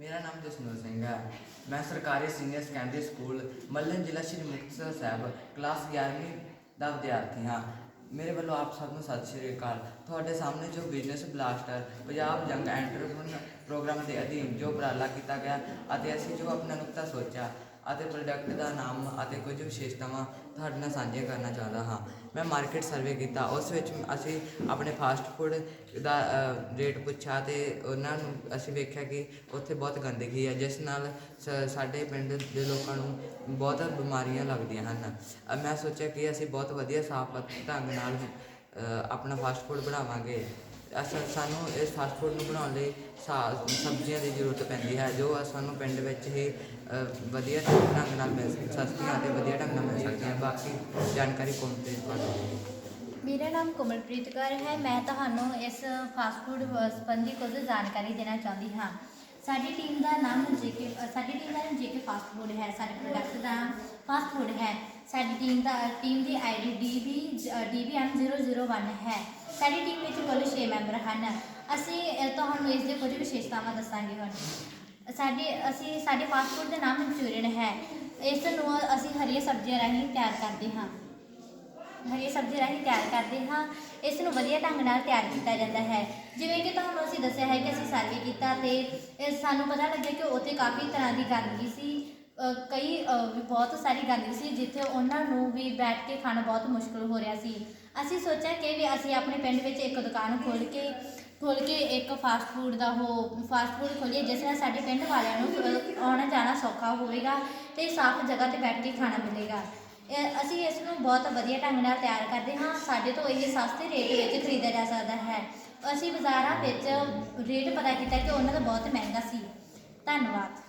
ਮੇਰਾ ਨਾਮ ਜਸਨੂਰ ਸਿੰਘ ਹੈ। ਮੈਂ ਸਰਕਾਰੀ ਸੀਨੀਅਰ ਸੈਕੰਡਰੀ ਸਕੂਲ ਮੱਲਨ ਜ਼ਿਲ੍ਹਾ ਸ਼੍ਰੀ ਮੁਕਤਸਰ ਸਾਹਿਬ ਕਲਾਸ 11ਵੀਂ ਦਾ ਵਿਦਿਆਰਥੀ ਹਾਂ। ਮੇਰੇ ਵੱਲੋਂ ਆਪ ਸਭ ਨੂੰ ਸਤਿ ਸ਼੍ਰੀ ਅਕਾਲ। ਤੁਹਾਡੇ ਸਾਹਮਣੇ ਜੋ business blaster Punjab young entrepreneur programme ਦੇ ਅਧੀਨ ਜੋ ਉਪਰਾਲਾ ਕੀਤਾ ਗਿਆ ਅਤੇ ਅਸੀਂ ਜੋ ਆਪਣਾ ਨੁਕਤਾ ਸੋਚਿਆ ਅਤੇ ਪ੍ਰੋਡਕਟ ਦਾ ਨਾਮ ਅਤੇ ਕੁਝ ਵਿਸ਼ੇਸ਼ਤਾਵਾਂ ਤੁਹਾਡੇ ਨਾਲ ਸਾਂਝੀਆਂ ਕਰਨਾ ਚਾਹੁੰਦਾ ਹਾਂ। ਮੈਂ ਮਾਰਕੀਟ ਸਰਵੇ ਕੀਤਾ। ਉਸ ਵਿੱਚ ਅਸੀਂ ਆਪਣੇ ਫਾਸਟ ਫੂਡ ਦਾ ਰੇਟ ਪੁੱਛਿਆ ਤੇ ਉਹਨਾਂ ਨੂੰ ਅਸੀਂ ਵੇਖਿਆ ਕਿ ਉੱਥੇ ਬਹੁਤ ਗੰਦਗੀ ਹੈ, ਜਿਸ ਨਾਲ ਸ- ਸਾਡੇ ਪਿੰਡ ਦੇ ਲੋਕਾਂ ਨੂੰ ਬਹੁਤ ਬਿਮਾਰੀਆਂ ਲੱਗਦੀਆਂ ਹਨ। ਮੈਂ ਸੋਚਿਆ ਕਿ ਅਸੀਂ ਬਹੁਤ ਵਧੀਆ ਸਾਫ਼ ਢੰਗ ਨਾਲ ਆਪਣਾ ਫਾਸਟ ਫੂਡ ਬਣਾਵਾਂਗੇ। ਅਸਾਂ ਸਾਨੂੰ ਇਸ ਫਾਸਟ ਫੂਡ ਨੂੰ ਬਣਾਉਣ ਲਈ ਸਾ- ਸਬਜ਼ੀਆਂ ਦੀ ਜ਼ਰੂਰਤ ਪੈਂਦੀ ਹੈ ਜੋ ਸਾਨੂੰ ਪਿੰਡ ਵਿੱਚ ਹੀ ਅ, ਵਧੀਆ ਢੰਗ ਨਾਲ ਮਿਲ ਸਕ- ਸਸਤੀਆਂ ਅਤੇ ਵਧੀਆ ਢੰਗ ਨਾਲ ਮਿਲ ਸਕਦੀਆਂ। ਬਾਕੀ ਜਾਣਕਾਰੀ ਕੋਮਪਲੀਟ ਕਰ ਦਿਓ। ਮੇਰਾ ਨਾਮ ਕੋਮਲਪ੍ਰੀਤ ਕੌਰ ਹੈ। ਮੈਂ ਤੁਹਾਨੂੰ ਇਸ ਫਾਸਟ ਫੂਡ ਸੰਬੰਧੀ ਕੁਝ ਜਾਣਕਾਰੀ ਦੇਣਾ ਚਾਹੁੰਦੀ ਹਾਂ। ਸਾਡੀ ਟੀਮ ਦਾ ਨਾਮ ਜੇਕੇ ਸਾਡੀ ਟੀਮ ਦਾ ਨਾਮ ਜੇਕੇ ਫਾਸਟ ਫੂਡ ਹੈ। ਸਾਡੇ ਪ੍ਰੋਡਕਟ ਦਾ ਫਾਸਟ ਫੂਡ ਹੈ। ਸਾਡੀ ਟੀਮ ਦਾ ਟੀਮ ਦੀ ਆਈਡੀ ਡੀਬੀ ਡੀਬੀਐਮ 001 ਹੈ। ਸਾਡੀ ਟੀਮ ਵਿੱਚ ਕੁੱਲ 6 ਮੈਂਬਰ ਹਨ। ਅਸੀਂ ਤੁਹਾਨੂੰ ਇਸ ਦੇ ਕੁਝ ਵਿਸ਼ੇਸ਼ਤਾਵਾਂ ਦੱਸਾਂਗੇ ਹੁਣ ਸਾਡੇ, ਅਸੀਂ, ਸਾਡੇ ਫਾਸਟ ਫੂਡ ਦਾ ਨਾਮ ਮਨਚੂਰੀਅਨ ਹੈ। ਇਸ ਨੂੰ ਅਸੀਂ ਹਰੀਆਂ ਸਬਜ਼ੀਆਂ ਰਾਹੀਂ ਤਿਆਰ ਕਰਦੇ ਹਾਂ। ਹਰੀ ਸਬਜ਼ੀਆਂ ਰਾਹੀਂ ਤਿਆਰ ਕਰਦੇ ਹਾਂ। ਇਸ ਨੂੰ ਵਧੀਆ ਢੰਗ ਨਾਲ ਤਿਆਰ ਕੀਤਾ ਜਾਂਦਾ ਹੈ। ਜਿਵੇਂ ਕਿ ਤੁਹਾਨੂੰ ਅਸੀਂ ਦੱਸਿਆ ਹੈ ਕਿ ਅਸੀਂ ਸਰਵੇ ਕੀਤਾ ਤੇ ਸਾਨੂੰ ਪਤਾ ਲੱਗਿਆ ਕਿ ਉੱਥੇ ਕਾਫੀ ਤਰ੍ਹਾਂ ਦੀ ਗੰਦਗੀ ਸੀ। ਕਈ ਵੀ ਬਹੁਤ ਸਾਰੀ ਗੰਦਗੀ ਸੀ, ਜਿੱਥੇ ਉਹਨਾਂ ਨੂੰ ਵੀ ਬੈਠ ਕੇ ਖਾਣਾ ਬਹੁਤ ਮੁਸ਼ਕਲ ਹੋ ਰਿਹਾ ਸੀ। ਅਸੀਂ ਸੋਚਿਆ ਕਿ ਵੀ ਅਸੀਂ ਆਪਣੇ ਪਿੰਡ ਵਿੱਚ ਇੱਕ ਦੁਕਾਨ ਖੋਲ੍ਹ ਕੇ ਖੋਲ੍ਹ ਕੇ ਇੱਕ ਫਾਸਟ ਫੂਡ ਦਾ ਉਹ ਫਾਸਟ ਫੂਡ ਖੋਲ੍ਹੀਏ, ਜਿਸ ਨਾਲ ਸਾਡੇ ਪਿੰਡ ਵਾਲਿਆਂ ਨੂੰ ਆਉਣਾ ਜਾਣਾ ਸੌਖਾ ਹੋਵੇਗਾ ਤੇ ਸਾਫ਼ ਜਗ੍ਹਾ ਤੇ ਬੈਠ ਕੇ ਖਾਣਾ ਮਿਲੇਗਾ। ਇਹ- ਅਸੀਂ ਇਸ ਨੂੰ ਬਹੁਤ ਵਧੀਆ ਢੰਗ ਨਾਲ ਤਿਆਰ ਕਰਦੇ ਹਾਂ। ਸਾਡੇ ਤੋਂ ਇਹ ਸਸਤੇ ਰੇਟ ਵਿੱਚ ਖਰੀਦਿਆ ਜਾ ਸਕਦਾ ਹੈ। ਅਸੀਂ ਬਾਜ਼ਾਰਾਂ ਵਿੱਚ ਰੇਟ ਪਤਾ ਕੀਤਾ ਕਿ ਉਹਨਾਂ ਦਾ ਬਹੁਤ ਮਹਿੰਗਾ ਸੀ। ਧੰਨਵਾਦ।